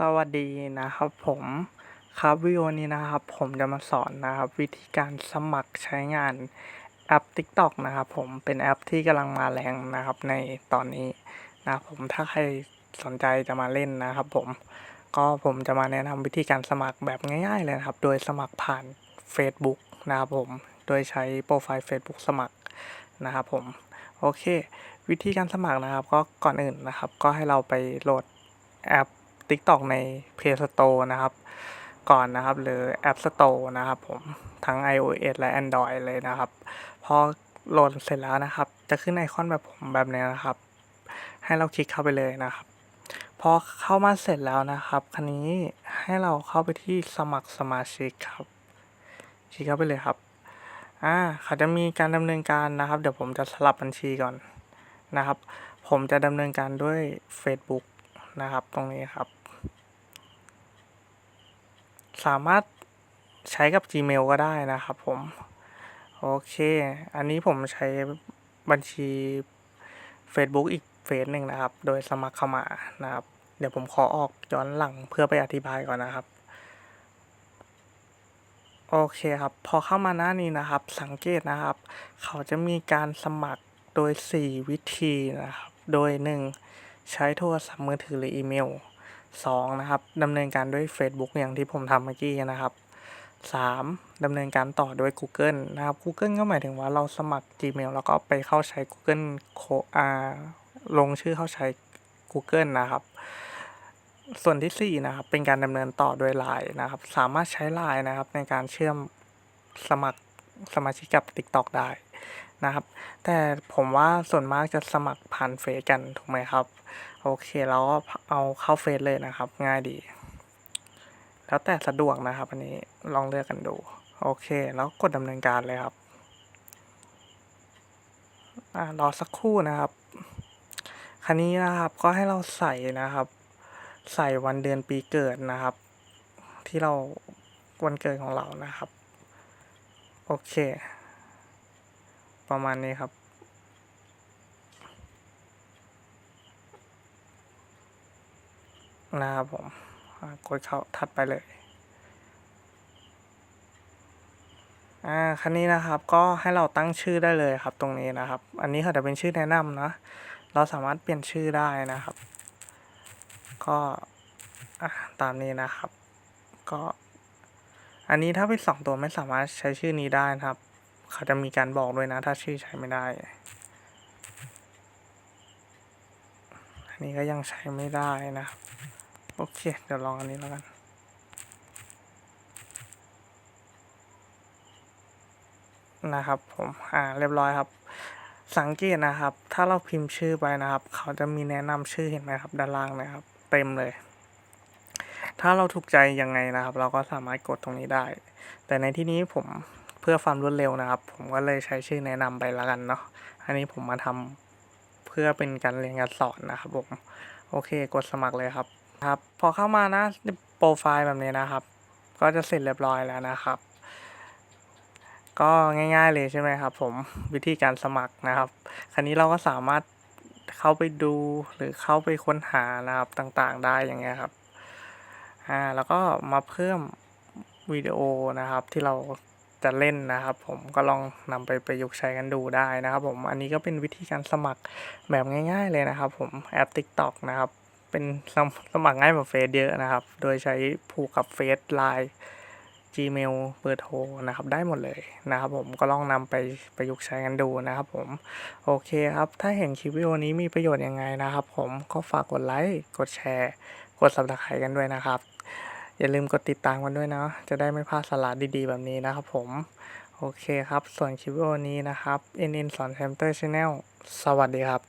สวัสดีนะครับผมครับวิดีโอนี้นะครับผมจะมาสอนนะครับวิธีการสมัครใช้งานแอป TikTok นะครับผมเป็นแอปที่กำลังมาแรงนะครับในตอนนี้นะครับผมถ้าใครสนใจจะมาเล่นนะครับผมก็ผมจะมาแนะนำวิธีการสมัครแบบง่าย ๆ เลยนะครับ โดยสมัครผ่าน Facebook นะครับผมโดยใช้โปรไฟล์ Facebook สมัครนะครับผมโอเค วิธีการสมัครนะครับ ก็ก่อนอื่นนะครับ ก็ให้เราไปโหลดแอป TikTok ใน Play Store นะครับ ก่อนนะครับ หรือ App Store นะครับผมทั้ง iOS และ Android เลยนะครับ พอโหลดเสร็จแล้วนะครับ จะขึ้นไอคอนแบบผมแบบนี้นะครับ ให้เราคลิกเข้าไปเลยนะครับพอเข้ามาเสร็จแล้วนะครับคันนี้ให้เราเข้าไปที่สมัครสมาชิกครับคลิกเข้าไปเลยครับอ่าเขาจะมีการดำเนินการนะครับ เดี๋ยวผมจะสลับบัญชีก่อนนะครับ ผมจะดำเนินการด้วย Facebook นะครับ ตรงนี้ครับ สามารถใช้กับ Gmail ก็ได้นะครับผม โอเค อันนี้ผมใช้บัญชี Facebook อีกเฟซหนึ่งนะครับ โดยสมัครเข้ามานะครับ เดี๋ยวผมขอออกย้อนหลังเพื่อไปอธิบายก่อนนะครับ โอเคครับ พอเข้ามาหน้านี้นะครับ สังเกตนะครับ เขาจะมีการสมัครโดย 4 วิธีนะครับ โดย 1 ใช้โทรศัพท์มือถือหรืออีเมล 2 นะครับดำเนินการด้วย Facebook อย่างที่ผมทำเมื่อกี้นะครับ 3. ดำเนินการต่อด้วย Google นะครับ Google ก็หมายถึงว่าเราสมัคร Gmail แล้วก็ไปเข้าใช้ Google โคอาลงชื่อเข้าใช้ Google นะครับ ส่วนที่ 4 นะครับ เป็นการดำเนินต่อด้วย Line นะครับ สามารถใช้ Line นะครับในการเชื่อมสมัคร สมาชิกกับ TikTok ได้นะครับ แต่ผมว่าส่วนมากจะสมัครผ่านเฟซกันถูกไหมครับ โอเคแล้วก็เอาเข้าเฟซเลยนะครับ ง่ายดี แล้วแต่สะดวกนะครับ อันนี้ลองเลือกกันดู โอเค แล้วกดดำเนินการเลยครับอรอสักครู่นะครับ คันนี้นะครับก็ให้เราใส่นะครับ ใส่วันเดือนปีเกิดนะครับ ที่เราวันเกิดของเรานะครับ โอเค ประมาณนี้ครับ นะครับผมกดเข้าถัดไปเลย อ่าคันนี้นะครับก็ให้เราตั้งชื่อได้เลยครับตรงนี้นะครับ อันนี้เขาจะเป็นชื่อแนะนำนะ เราสามารถเปลี่ยนชื่อได้นะครับ ก็อะตามนี้นะครับ ก็ อันนี้ถ้าเป็นสองตัวไม่สามารถใช้ชื่อนี้ได้นะครับ เขาจะมีการบอกด้วยนะ ถ้าชื่อใช้ไม่ได้ อันนี้ก็ยังใช้ไม่ได้นะโอเค เดี๋ยวลองอันนี้แล้วกันนะครับผมอ่าเรียบร้อยครับ สังเกตนะครับ ถ้าเราพิมพ์ชื่อไปนะครับ เขาจะมีแนะนำชื่อเห็นไหมครับ ด้านล่างนะครับ เต็มเลย ถ้าเราถูกใจยังไงนะครับ เราก็สามารถกดตรงนี้ได้ แต่ในที่นี้ผมเพื่อความรวดเร็วนะครับ ผมก็เลยใช้ชื่อแนะนำไปแล้วกันเนาะอันนี้ผมมาทำเพื่อเป็นการเรียนการสอนนะครับผมโอเค กดสมัครเลยครับครับ พอเข้ามานะโปรไฟล์แบบนี้นะครับ ก็จะเสร็จเรียบร้อยแล้วนะครับ ก็ง่าย ๆเลยใช่ไหมครับ ผมวิธีการสมัครนะครับ คราวนี้เราก็สามารถเข้าไปดูหรือเข้าไปค้นหานะครับต่างๆ ได้อย่างเงี้ยครับ อ่าแล้วก็มาเพิ่มวิดีโอนะครับที่เราจะเล่นนะครับผมก็ลองนำไปประยุกต์ใช้กันดูได้นะครับผมอันนี้ก็เป็นวิธีการสมัครแบบง่ายๆเลยนะครับผมแอป TikTok นะครับเป็นสมสมัครง่ายกว่าเฟซเยอะนะครับ โดยใช้ผูกกับเฟซไลน์ Gmail เบอร์โทรนะครับได้หมดเลยนะครับผมก็ลองนำไปประยุกต์ใช้กันดูนะครับผมโอเคครับ ถ้าเห็นคลิปวิดีโอนี้มีประโยชน์ยังไงนะครับ ผมก็ฝากกดไลค์กดแชร์ กด subscribe กันด้วยนะครับ อย่าลืมกดติดตามกันด้วยนะ จะได้ไม่พลาดสาระดีๆ แบบนี้นะครับผม โอเคครับ ส่วนคลิปวิดีโอนี้นะครับ NN สอนแฮมเตอร์ชาแนลสวัสดีครับ